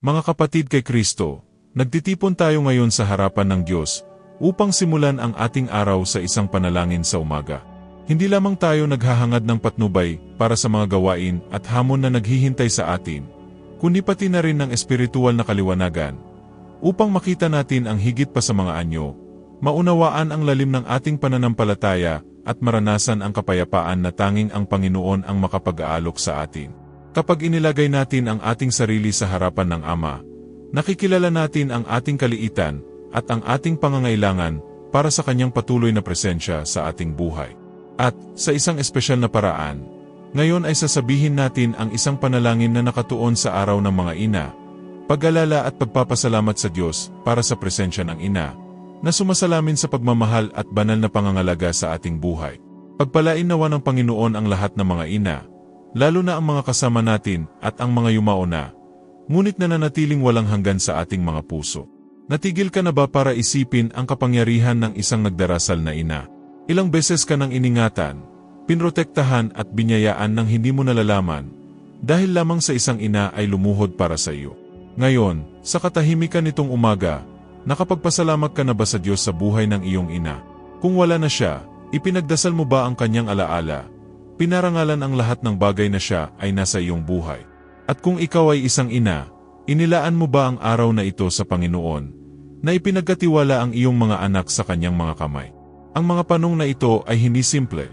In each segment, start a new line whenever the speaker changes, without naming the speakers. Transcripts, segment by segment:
Mga kapatid kay Kristo, nagtitipon tayo ngayon sa harapan ng Diyos upang simulan ang ating araw sa isang panalangin sa umaga. Hindi lamang tayo naghahangad ng patnubay para sa mga gawain at hamon na naghihintay sa atin, kundi pati na rin ng espiritual na kaliwanagan upang makita natin ang higit pa sa mga anyo, maunawaan ang lalim ng ating pananampalataya at maranasan ang kapayapaan na tanging ang Panginoon ang makapag-aalok sa atin. Kapag inilagay natin ang ating sarili sa harapan ng Ama, nakikilala natin ang ating kaliitan at ang ating pangangailangan para sa kanyang patuloy na presensya sa ating buhay. At, sa isang espesyal na paraan, ngayon ay sasabihin natin ang isang panalangin na nakatuon sa araw ng mga ina, pag-alala at pagpapasalamat sa Diyos para sa presensya ng ina, na sumasalamin sa pagmamahal at banal na pangangalaga sa ating buhay. Pagpalain nawa ng Panginoon ang lahat ng mga ina, lalo na ang mga kasama natin at ang mga yumao na, ngunit nananatiling walang hanggan sa ating mga puso. Natigil ka na ba para isipin ang kapangyarihan ng isang nagdarasal na ina? Ilang beses ka nang iningatan, pinrotektahan at binyayaan ng hindi mo nalalaman, dahil lamang sa isang ina ay lumuhod para sa iyo. Ngayon, sa katahimikan nitong umaga, nakapagpasalamat ka na ba sa Diyos sa buhay ng iyong ina? Kung wala na siya, ipinagdasal mo ba ang kanyang alaala pinarangalan ang lahat ng bagay na siya ay nasa iyong buhay. At kung ikaw ay isang ina, inilaan mo ba ang araw na ito sa Panginoon, na ipinagkatiwala ang iyong mga anak sa kanyang mga kamay? Ang mga panong na ito ay hindi simple,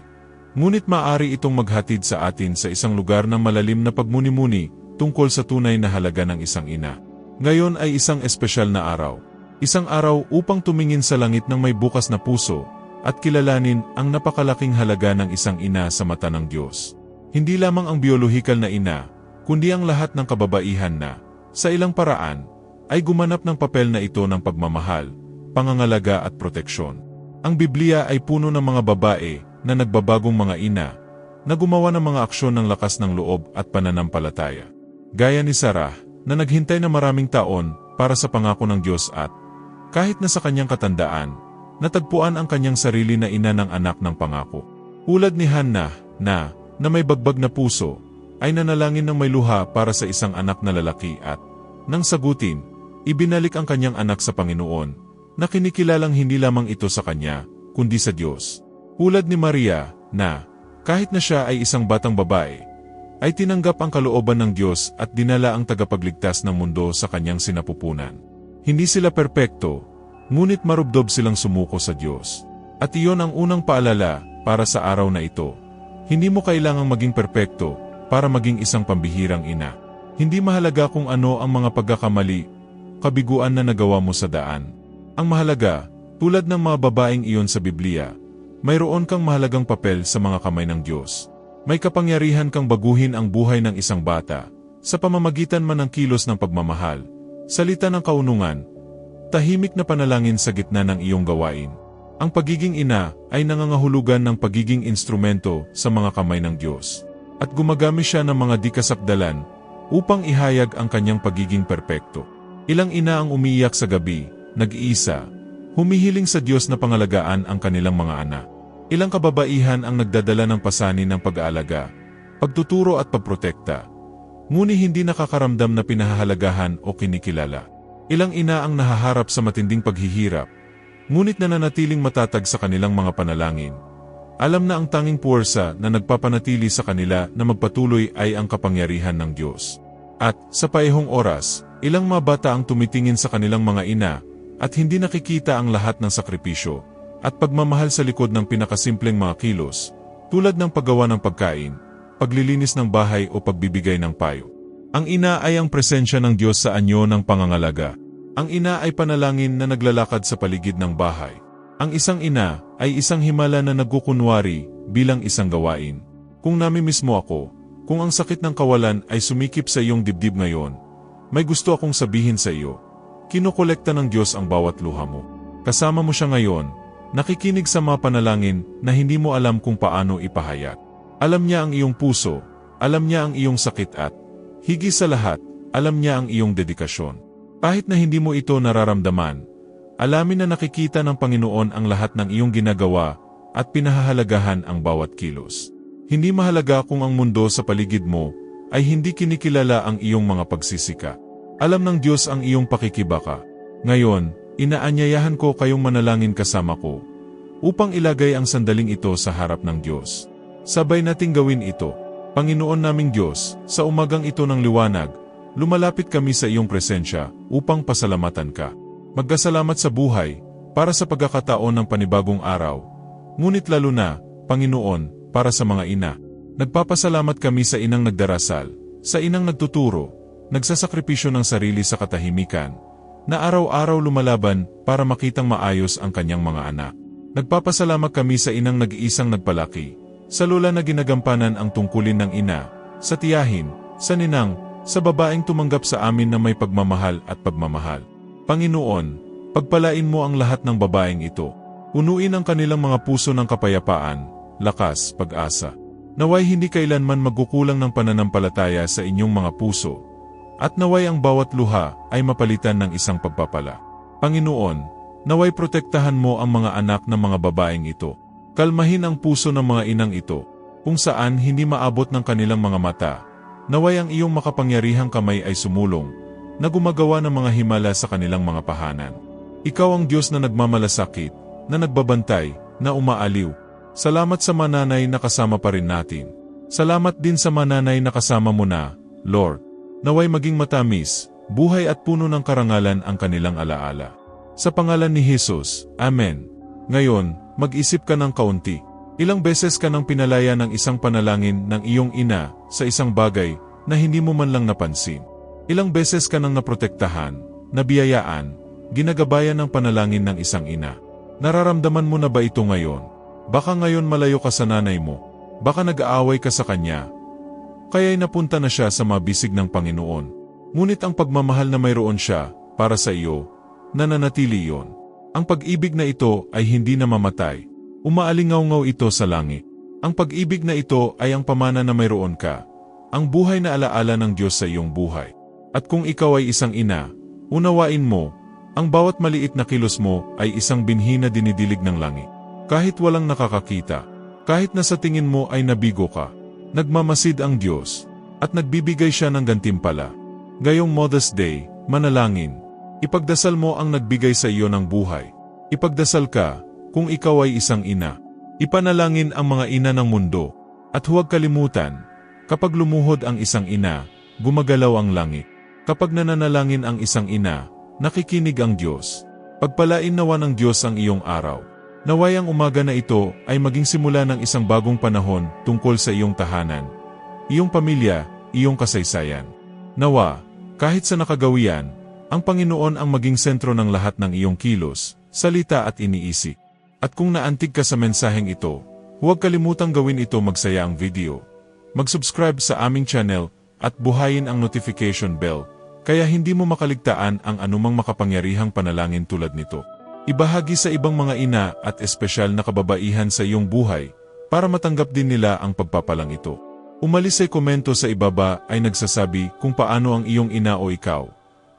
ngunit maaari itong maghatid sa atin sa isang lugar ng malalim na pagmuni-muni tungkol sa tunay na halaga ng isang ina. Ngayon ay isang espesyal na araw. Isang araw upang tumingin sa langit ng may bukas na puso at kilalanin ang napakalaking halaga ng isang ina sa mata ng Diyos. Hindi lamang ang biolohikal na ina, kundi ang lahat ng kababaihan na, sa ilang paraan, ay gumanap ng papel na ito ng pagmamahal, pangangalaga at proteksyon. Ang Biblia ay puno ng mga babae na nagbabagong mga ina, na gumawa ng mga aksyon ng lakas ng loob at pananampalataya. Gaya ni Sarah, na naghintay na maraming taon para sa pangako ng Diyos at, kahit na sa kanyang katandaan, natagpuan ang kanyang sarili na ina ng anak ng pangako. Ulad ni Hannah, na, na may bagbag na puso, ay nanalangin ng may luha para sa isang anak na lalaki at, nang sagutin, ibinalik ang kanyang anak sa Panginoon, na kinikilalang hindi lamang ito sa kanya, kundi sa Diyos. Ulad ni Maria, na, kahit na siya ay isang batang babae, ay tinanggap ang kalooban ng Diyos at dinala ang tagapagligtas ng mundo sa kanyang sinapupunan. Hindi sila perpekto, ngunit marubdob silang sumuko sa Diyos. At iyon ang unang paalala para sa araw na ito. Hindi mo kailangang maging perpekto para maging isang pambihirang ina. Hindi mahalaga kung ano ang mga pagkakamali, kabiguan na nagawa mo sa daan. Ang mahalaga, tulad ng mga babaeng iyon sa Biblia, mayroon kang mahalagang papel sa mga kamay ng Diyos. May kapangyarihan kang baguhin ang buhay ng isang bata, sa pamamagitan man ng kilos ng pagmamahal, salita ng kaunungan, tahimik na panalangin sa gitna ng iyong gawain. Ang pagiging ina ay nangangahulugan ng pagiging instrumento sa mga kamay ng Diyos. At gumagamit siya ng mga di kasakdalan upang ihayag ang kanyang pagiging perpekto. Ilang ina ang umiiyak sa gabi, nag-iisa, humihiling sa Diyos na pangalagaan ang kanilang mga anak. Ilang kababaihan ang nagdadala ng pasanin ng pag-aalaga, pagtuturo at pagprotekta, ngunit hindi nakakaramdam na pinahahalagahan o kinikilala. Ilang ina ang nahaharap sa matinding paghihirap, ngunit nananatiling matatag sa kanilang mga panalangin. Alam na ang tanging puwersa na nagpapanatili sa kanila na magpatuloy ay ang kapangyarihan ng Diyos. At, sa paehong oras, ilang mga bata ang tumitingin sa kanilang mga ina, at hindi nakikita ang lahat ng sakripisyo, at pagmamahal sa likod ng pinakasimpleng mga kilos, tulad ng paggawa ng pagkain, paglilinis ng bahay o pagbibigay ng payo. Ang ina ay ang presensya ng Diyos sa anyo ng pangangalaga. Ang ina ay panalangin na naglalakad sa paligid ng bahay. Ang isang ina ay isang himala na nagkukunwari bilang isang gawain. Kung namimiss mo ako, kung ang sakit ng kawalan ay sumikip sa iyong dibdib ngayon, may gusto akong sabihin sa iyo. Kinokolekta ng Diyos ang bawat luha mo. Kasama mo siya ngayon, Nakikinig sa mga panalangin na hindi mo alam kung paano ipahayag. Alam niya ang iyong puso, alam niya ang iyong sakit at, higi sa lahat, alam niya ang iyong dedikasyon. Kahit na hindi mo ito nararamdaman, alamin na nakikita ng Panginoon ang lahat ng iyong ginagawa at pinahahalagahan ang bawat kilos. Hindi mahalaga kung ang mundo sa paligid mo ay hindi kinikilala ang iyong mga pagsisika. Alam ng Diyos ang iyong pakikibaka. Ngayon, inaanyayahan ko kayong manalangin kasama ko upang ilagay ang sandaling ito sa harap ng Diyos. Sabay nating gawin ito. Panginoon naming Diyos, sa umagang ito ng liwanag, lumalapit kami sa iyong presensya upang pasalamatan ka. Magkasalamat sa buhay para sa pagkakataon ng panibagong araw. Ngunit lalo na, Panginoon, para sa mga ina. Nagpapasalamat kami sa inang nagdarasal, sa inang nagtuturo, nagsasakripisyo ng sarili sa katahimikan, na araw-araw lumalaban para makitang maayos ang kanyang mga anak. Nagpapasalamat kami sa inang nag-iisang nagpalaki, sa lola na ginagampanan ang tungkulin ng ina, sa tiyahin, sa ninang, sa babaeng tumanggap sa amin na may pagmamahal at pagmamahal. Panginoon, pagpalain mo ang lahat ng babaeng ito. Punuin ang kanilang mga puso ng kapayapaan, lakas, pag-asa. Naway hindi kailanman magkukulang ng pananampalataya sa inyong mga puso, at naway ang bawat luha ay mapalitan ng isang pagpapala. Panginoon, naway protektahan mo ang mga anak ng mga babaeng ito. Kalmahin ang puso ng mga inang ito, kung saan hindi maabot ng kanilang mga mata. Naway ang iyong makapangyarihang kamay ay sumulong, na gumagawa ng mga himala sa kanilang mga pahanan. Ikaw ang Diyos na nagmamalasakit, na nagbabantay, na umaaliw, Salamat sa mananay na kasama pa rin natin. Salamat din sa mananay na kasama mo na, Lord. Naway maging matamis, buhay at puno ng karangalan ang kanilang alaala. Sa pangalan ni Jesus, Amen. Ngayon, mag-isip ka ng kaunti. Ilang beses ka nang pinalaya ng isang panalangin ng iyong ina sa isang bagay na hindi mo man lang napansin. Ilang beses ka nang naprotektahan, nabiyayaan, ginagabayan ng panalangin ng isang ina. Nararamdaman mo na ba ito ngayon? Baka ngayon malayo ka sa nanay mo. Baka nag-aaway ka sa kanya. Kaya'y napunta na siya sa mabisig ng Panginoon. Ngunit ang pagmamahal na mayroon siya, para sa iyo, nananatili iyon. Ang pag-ibig na ito ay hindi namamatay. Umaalingaw-ngaw ito sa langit. Ang pag-ibig na ito ay ang pamana na mayroon ka. Ang buhay na alaala ng Diyos sa iyong buhay. At kung ikaw ay isang ina, unawain mo, ang bawat maliit na kilos mo ay isang binhi na dinidilig ng langit. Kahit walang nakakakita, kahit na sa tingin mo ay nabigo ka, nagmamasid ang Diyos, at nagbibigay siya ng gantimpala. Gayong Mother's Day, manalangin. Ipagdasal mo ang nagbigay sa iyo ng buhay. Ipagdasal ka, kung ikaw ay isang ina. Ipanalangin ang mga ina ng mundo. At huwag kalimutan, kapag lumuhod ang isang ina, gumagalaw ang langit. Kapag nananalangin ang isang ina, nakikinig ang Diyos. Pagpalain nawa ng Diyos ang iyong araw. Naway ang umaga na ito ay maging simula ng isang bagong panahon tungkol sa iyong tahanan, iyong pamilya, iyong kasaysayan. Nawa, kahit sa nakagawian, ang Panginoon ang maging sentro ng lahat ng iyong kilos, salita at iniisip. At kung naantig ka sa mensaheng ito, huwag kalimutang gawin ito magsaya ang video. Mag-subscribe sa aming channel at buhayin ang notification bell kaya hindi mo makaligtaan ang anumang makapangyarihang panalangin tulad nito. Ibahagi sa ibang mga ina at espesyal na kababaihan sa iyong buhay para matanggap din nila ang pagpapalang ito. Umalis ay komento sa ibaba ay nagsasabi kung paano ang iyong ina o ikaw,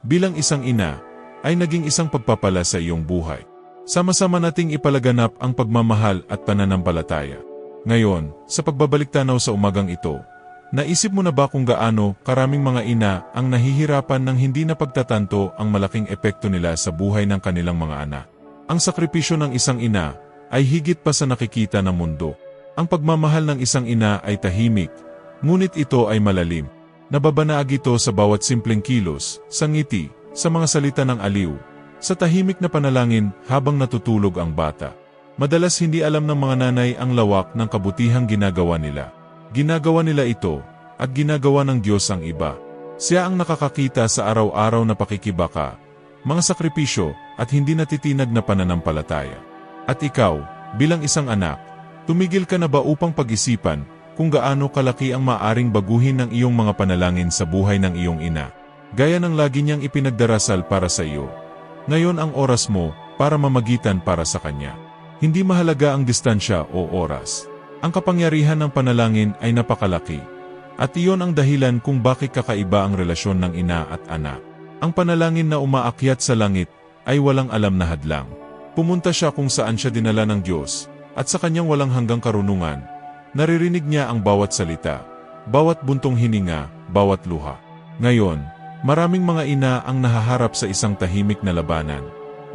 bilang isang ina, ay naging isang pagpapala sa iyong buhay. Sama-sama nating ipalaganap ang pagmamahal at pananampalataya. Ngayon, sa pagbabalik tanaw sa umagang ito, naisip mo na ba kung gaano karaming mga ina ang nahihirapan ng hindi na pagtatanto ang malaking epekto nila sa buhay ng kanilang mga anak? Ang sakripisyo ng isang ina ay higit pa sa nakikita ng mundo. Ang pagmamahal ng isang ina ay tahimik, ngunit ito ay malalim. Nababanaag ito sa bawat simpleng kilos, sa ngiti, sa mga salita ng aliw, sa tahimik na panalangin habang natutulog ang bata. Madalas hindi alam ng mga nanay ang lawak ng kabutihang ginagawa nila. Ginagawa nila ito, at ginagawa ng Diyos ang iba. Siya ang nakakakita sa araw-araw na pakikibaka, mga sakripisyo, at hindi natitinag na pananampalataya. At ikaw, bilang isang anak, tumigil ka na ba upang pag-isipan kung gaano kalaki ang maaring baguhin ng iyong mga panalangin sa buhay ng iyong ina, gaya ng lagi niyang ipinagdarasal para sa iyo. Ngayon ang oras mo para mamagitan para sa Kanya. Hindi mahalaga ang distansya o oras. Ang kapangyarihan ng panalangin ay napakalaki. At iyon ang dahilan kung bakit kakaiba ang relasyon ng ina at anak. Ang panalangin na umaakyat sa langit ay walang alam na hadlang. Pumunta siya kung saan siya dinala ng Diyos, at sa kanyang walang hanggang karunungan, naririnig niya ang bawat salita, bawat buntong hininga, bawat luha. Ngayon, Maraming mga ina ang nahaharap sa isang tahimik na labanan.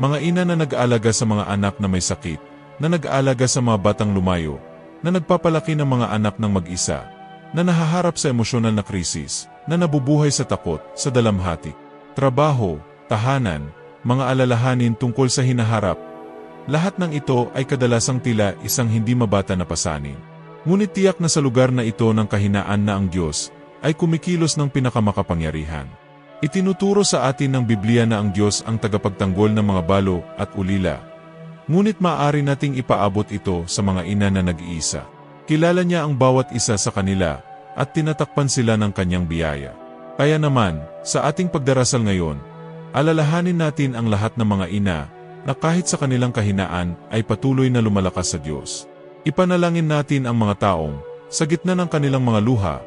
Mga ina na nag-aalaga sa mga anak na may sakit, na nag-aalaga sa mga batang lumayo, na nagpapalaki ng mga anak ng mag-isa, na nahaharap sa emosyonal na krisis, na nabubuhay sa takot, sa dalamhati. Trabaho, tahanan, mga alalahanin tungkol sa hinaharap. Lahat ng ito ay kadalasang tila isang hindi mabata na pasanin. Ngunit tiyak na sa lugar na ito ng kahinaan na ang Diyos ay kumikilos ng pinakamakapangyarihan. Itinuturo sa atin ng Biblia na ang Diyos ang tagapagtanggol ng mga balo at ulila. Ngunit maaari nating ipaabot ito sa mga ina na nag-iisa. Kilala niya ang bawat isa sa kanila at tinatakpan sila ng kanyang biyaya. Kaya naman, sa ating pagdarasal ngayon, alalahanin natin ang lahat ng mga ina na kahit sa kanilang kahinaan ay patuloy na lumalakas sa Diyos. Ipanalangin natin ang mga taong, sa gitna ng kanilang mga luha,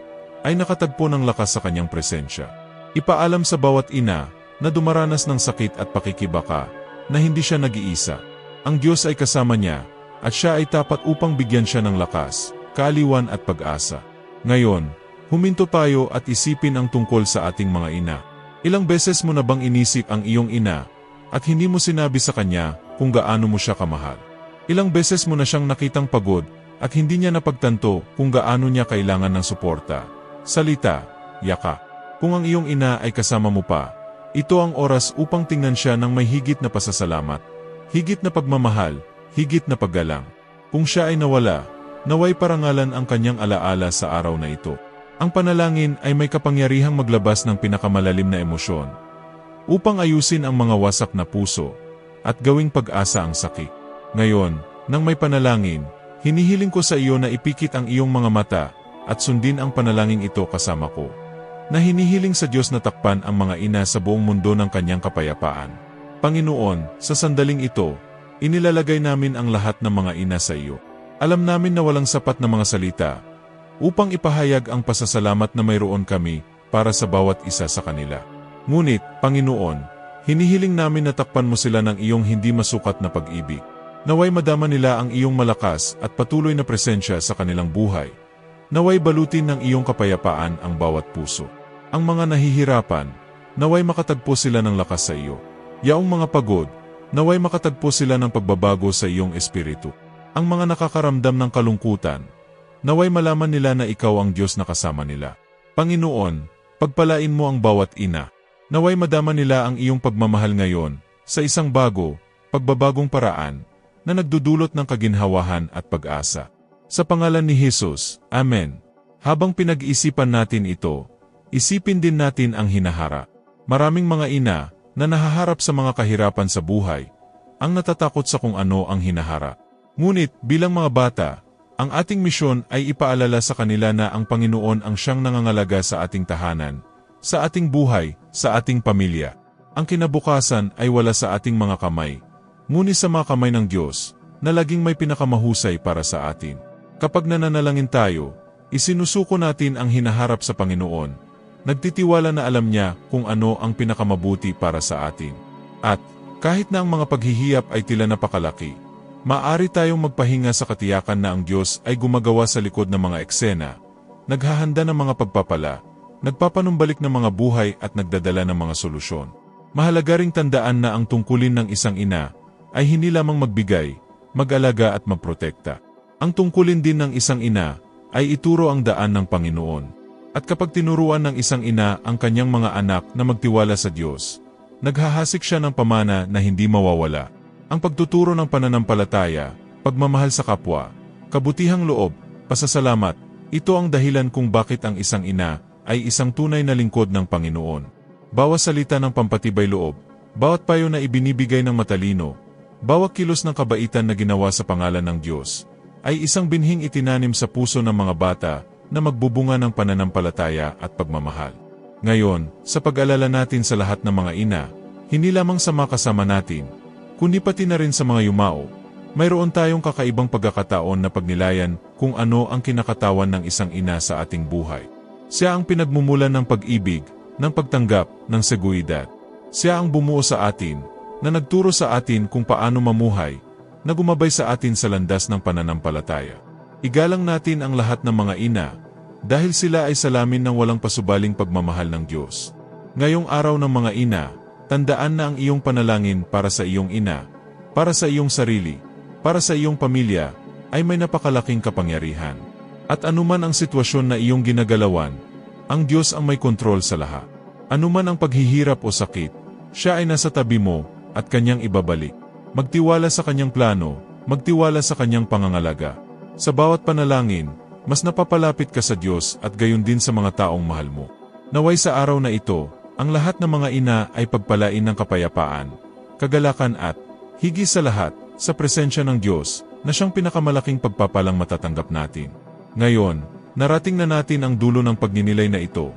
ay nakatagpo ng lakas sa kanyang presensya. Ipaalam sa bawat ina na dumaranas ng sakit at pakikibaka na hindi siya nag-iisa. Ang Diyos ay kasama niya at siya ay tapat upang bigyan siya ng lakas, kaaliwan at pag-asa. Ngayon, huminto tayo at isipin ang tungkol sa ating mga ina. Ilang beses mo na bang inisip ang iyong ina at hindi mo sinabi sa kanya kung gaano mo siya kamahal? Ilang beses mo na siyang nakitang pagod at hindi niya napagtanto kung gaano niya kailangan ng suporta. Salita, yaka. Kung ang iyong ina ay kasama mo pa, ito ang oras upang tingnan siya ng may higit na pasasalamat, higit na pagmamahal, higit na paggalang. Kung siya ay nawala, naway parangalan ang kanyang alaala sa araw na ito. Ang panalangin ay may kapangyarihang maglabas ng pinakamalalim na emosyon upang ayusin ang mga wasak na puso at gawing pag-asa ang sakit. Ngayon, nang may panalangin, hinihiling ko sa iyo na ipikit ang iyong mga mata at sundin ang panalangin ito kasama ko. Na hinihiling sa Diyos na takpan ang mga ina sa buong mundo ng kanyang kapayapaan. Panginoon, sa sandaling ito, inilalagay namin ang lahat ng mga ina sa iyo. Alam namin na walang sapat na mga salita upang ipahayag ang pasasalamat na mayroon kami para sa bawat isa sa kanila. Ngunit, Panginoon, hinihiling namin na takpan mo sila ng iyong hindi masukat na pag-ibig. Naway madama nila ang iyong malakas at patuloy na presensya sa kanilang buhay. Naway balutin ng iyong kapayapaan ang bawat puso. Ang mga nahihirapan, naway makatagpo sila ng lakas sa iyo. Yaong mga pagod, naway makatagpo sila ng pagbabago sa iyong espiritu. Ang mga nakakaramdam ng kalungkutan, naway malaman nila na ikaw ang Diyos na kasama nila. Panginoon, pagpalain mo ang bawat ina. Naway madama nila ang iyong pagmamahal ngayon sa isang bago, pagbabagong paraan na nagdudulot ng kaginhawahan at pag-asa. Sa pangalan ni Jesus, Amen. Habang pinag-isipan natin ito, isipin din natin ang hinahara. Maraming mga ina na nahaharap sa mga kahirapan sa buhay, ang natatakot sa kung ano ang hinahara. Ngunit bilang mga bata, ang ating misyon ay ipaalala sa kanila na ang Panginoon ang siyang nangangalaga sa ating tahanan, sa ating buhay, sa ating pamilya. Ang kinabukasan ay wala sa ating mga kamay, ngunit sa mga kamay ng Diyos, na laging may pinakamahusay para sa atin. Kapag nananalangin tayo, isinusuko natin ang hinaharap sa Panginoon. Nagtitiwala na alam niya kung ano ang pinakamabuti para sa atin. At, kahit na ang mga paghihiyap ay tila napakalaki, maaari tayong magpahinga sa katiyakan na ang Diyos ay gumagawa sa likod ng mga eksena, naghahanda ng mga pagpapala, nagpapanumbalik ng mga buhay at nagdadala ng mga solusyon. Mahalaga ring tandaan na ang tungkulin ng isang ina ay hindi lamang magbigay, mag-alaga at magprotekta. Ang tungkulin din ng isang ina ay ituro ang daan ng Panginoon. At kapag tinuruan ng isang ina ang kanyang mga anak na magtiwala sa Diyos, naghahasik siya ng pamana na hindi mawawala. Ang pagtuturo ng pananampalataya, pagmamahal sa kapwa, kabutihang loob, pasasalamat, ito ang dahilan kung bakit ang isang ina ay isang tunay na lingkod ng Panginoon. Bawas salita ng pampatibay loob, bawat payo na ibinibigay ng matalino, bawat kilos ng kabaitan na ginawa sa pangalan ng Diyos, ay isang binhing itinanim sa puso ng mga bata na magbubunga ng pananampalataya at pagmamahal. Ngayon, sa pag-alala natin sa lahat ng mga ina, hindi lamang sa mga kasama natin, kundi pati na rin sa mga yumao, mayroon tayong kakaibang pagkakataon na pagnilayan kung ano ang kinakatawan ng isang ina sa ating buhay. Siya ang pinagmumulan ng pag-ibig, ng pagtanggap, ng seguridad. Siya ang bumuo sa atin, na nagturo sa atin kung paano mamuhay, na gumabay sa atin sa landas ng pananampalataya. Igalang natin ang lahat ng mga ina, dahil sila ay salamin ng walang pasubaling pagmamahal ng Diyos. Ngayong araw ng mga ina, tandaan na ang iyong panalangin para sa iyong ina, para sa iyong sarili, para sa iyong pamilya, ay may napakalaking kapangyarihan. At anuman ang sitwasyon na iyong ginagalawan, ang Diyos ang may kontrol sa lahat. Anuman ang paghihirap o sakit, siya ay nasa tabi mo at kanyang ibabalik. Magtiwala sa kanyang plano, magtiwala sa kanyang pangangalaga. Sa bawat panalangin, mas napapalapit ka sa Diyos at gayon din sa mga taong mahal mo. Naway sa araw na ito, ang lahat ng mga ina ay pagpalain ng kapayapaan, kagalakan at, higit sa lahat, sa presensya ng Diyos, na siyang pinakamalaking pagpapalang matatanggap natin. Ngayon, narating na natin ang dulo ng pagninilay na ito,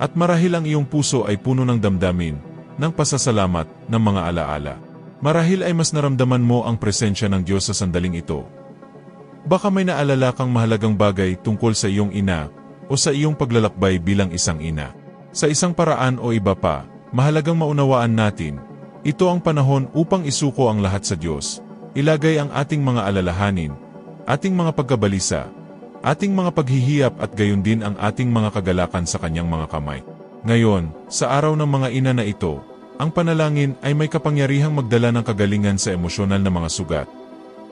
at marahil ang iyong puso ay puno ng damdamin, ng pasasalamat, ng mga alaala. Marahil ay mas naramdaman mo ang presensya ng Diyos sa sandaling ito. Baka may naalala kang mahalagang bagay tungkol sa iyong ina o sa iyong paglalakbay bilang isang ina. Sa isang paraan o iba pa, mahalagang maunawaan natin, ito ang panahon upang isuko ang lahat sa Diyos, ilagay ang ating mga alalahanin, ating mga pagkabalisa, ating mga paghihiyap at gayon din ang ating mga kagalakan sa kanyang mga kamay. Ngayon, sa araw ng mga ina na ito, ang panalangin ay may kapangyarihang magdala ng kagalingan sa emosyonal na mga sugat.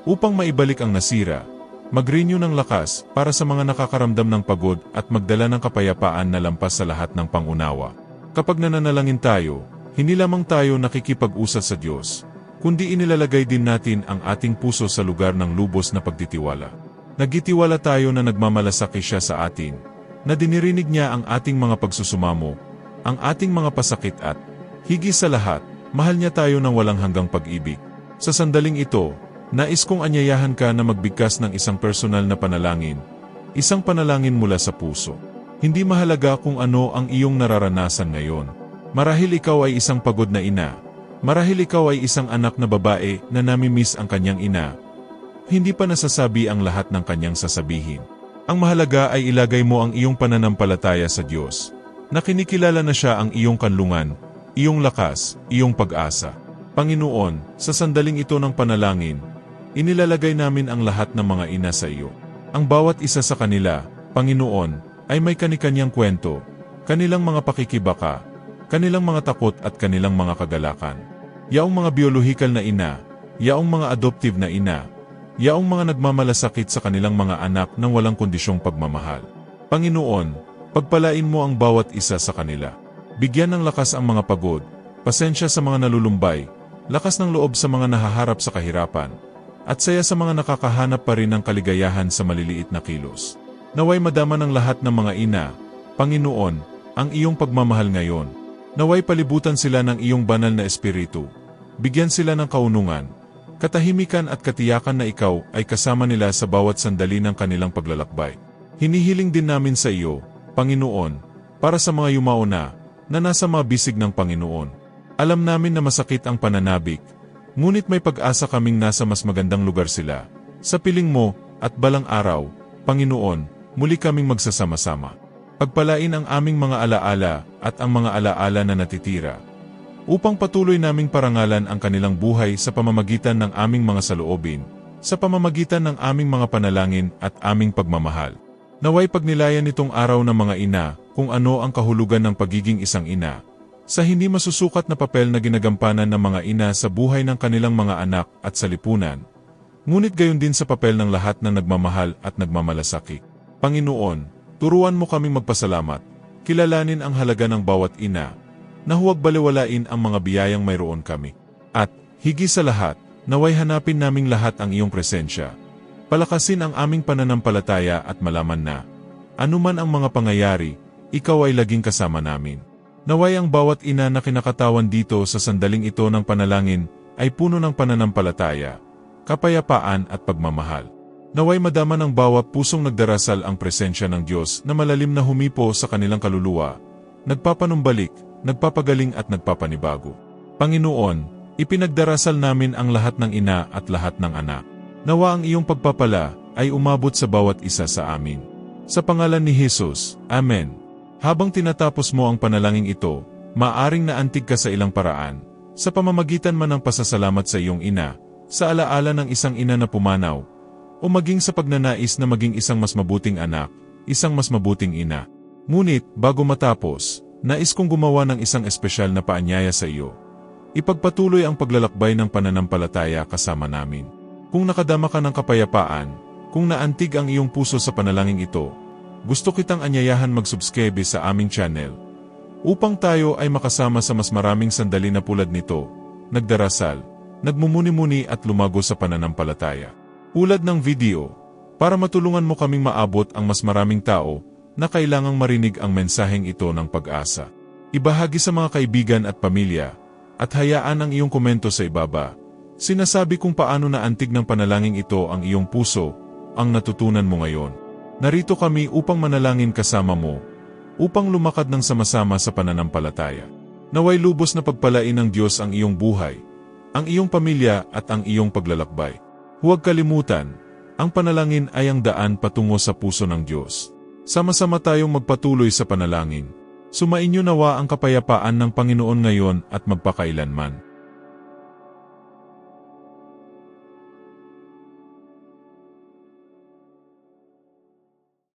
Upang maibalik ang nasira, mag-renew ng lakas para sa mga nakakaramdam ng pagod at magdala ng kapayapaan na lampas sa lahat ng pangunawa. Kapag nananalangin tayo, hindi lamang tayo nakikipag-usat sa Diyos, kundi inilalagay din natin ang ating puso sa lugar ng lubos na pagtitiwala. Nagitiwala tayo na nagmamalasaki siya sa atin, na dinirinig niya ang ating mga pagsusumamo, ang ating mga pasakit at, higit sa lahat, mahal niya tayo ng walang hanggang pag-ibig. Sa sandaling ito, nais kong anyayahan ka na magbigkas ng isang personal na panalangin, isang panalangin mula sa puso. Hindi mahalaga kung ano ang iyong nararanasan ngayon. Marahil ikaw ay isang pagod na ina. Marahil ikaw ay isang anak na babae na namimiss ang kanyang ina hindi pa nasasabi ang lahat ng kanyang sasabihin. Ang mahalaga ay ilagay mo ang iyong pananampalataya sa Diyos, na kinikilala na siya ang iyong kanlungan, iyong lakas, iyong pag-asa. Panginoon, sa sandaling ito ng panalangin, inilalagay namin ang lahat ng mga ina sa iyo. Ang bawat isa sa kanila, Panginoon, ay may kanikanyang kwento, kanilang mga pakikibaka, kanilang mga takot at kanilang mga kagalakan. Yaong mga biolohikal na ina, yaong mga adoptive na ina, Yaong mga nagmamalasakit sa kanilang mga anak ng walang kondisyong pagmamahal. Panginoon, pagpalain mo ang bawat isa sa kanila. Bigyan ng lakas ang mga pagod, pasensya sa mga nalulumbay, lakas ng loob sa mga nahaharap sa kahirapan, at saya sa mga nakakahanap pa rin ng kaligayahan sa maliliit na kilos. Naway madama ng lahat ng mga ina, Panginoon, ang iyong pagmamahal ngayon. Naway palibutan sila ng iyong banal na espiritu. Bigyan sila ng kaunungan, Katahimikan at katiyakan na ikaw ay kasama nila sa bawat sandali ng kanilang paglalakbay. Hinihiling din namin sa iyo, Panginoon, para sa mga yumao na, na nasa mga bisig ng Panginoon. Alam namin na masakit ang pananabik, ngunit may pag-asa kaming nasa mas magandang lugar sila. Sa piling mo, at balang araw, Panginoon, muli kaming magsasama-sama. Pagpalain ang aming mga alaala at ang mga alaala na natitira upang patuloy naming parangalan ang kanilang buhay sa pamamagitan ng aming mga saloobin, sa pamamagitan ng aming mga panalangin at aming pagmamahal. Naway pagnilayan nitong araw ng mga ina kung ano ang kahulugan ng pagiging isang ina, sa hindi masusukat na papel na ginagampanan ng mga ina sa buhay ng kanilang mga anak at sa lipunan, ngunit gayon din sa papel ng lahat na nagmamahal at nagmamalasakit. Panginoon, turuan mo kaming magpasalamat, kilalanin ang halaga ng bawat ina, na huwag baliwalain ang mga biyayang mayroon kami. At, higi sa lahat, naway hanapin naming lahat ang iyong presensya. Palakasin ang aming pananampalataya at malaman na, anuman ang mga pangyayari, ikaw ay laging kasama namin. Naway ang bawat ina na kinakatawan dito sa sandaling ito ng panalangin ay puno ng pananampalataya, kapayapaan at pagmamahal. Naway madama ng bawat pusong nagdarasal ang presensya ng Diyos na malalim na humipo sa kanilang kaluluwa, nagpapanumbalik, nagpapagaling at nagpapanibago. Panginoon, ipinagdarasal namin ang lahat ng ina at lahat ng anak. Nawa ang iyong pagpapala ay umabot sa bawat isa sa amin. Sa pangalan ni Jesus, Amen. Habang tinatapos mo ang panalangin ito, maaring naantig ka sa ilang paraan, sa pamamagitan man ng pasasalamat sa iyong ina, sa alaala ng isang ina na pumanaw, o maging sa pagnanais na maging isang mas mabuting anak, isang mas mabuting ina. Ngunit, bago matapos, Nais kong gumawa ng isang espesyal na paanyaya sa iyo. Ipagpatuloy ang paglalakbay ng pananampalataya kasama namin. Kung nakadama ka ng kapayapaan, kung naantig ang iyong puso sa panalangin ito, gusto kitang anyayahan mag-subscribe sa aming channel upang tayo ay makasama sa mas maraming sandali na pulad nito, nagdarasal, nagmumuni-muni at lumago sa pananampalataya. Ulad ng video, para matulungan mo kaming maabot ang mas maraming tao na kailangang marinig ang mensaheng ito ng pag-asa. Ibahagi sa mga kaibigan at pamilya, at hayaan ang iyong komento sa ibaba. Sinasabi kung paano naantig ng panalangin ito ang iyong puso, ang natutunan mo ngayon. Narito kami upang manalangin kasama mo, upang lumakad ng sama-sama sa pananampalataya. Naway lubos na pagpalain ng Diyos ang iyong buhay, ang iyong pamilya at ang iyong paglalakbay. Huwag kalimutan, ang panalangin ay ang daan patungo sa puso ng Diyos. Sama-sama tayong magpatuloy sa panalangin. Sumainyo nawa ang kapayapaan ng Panginoon ngayon at magpakailanman.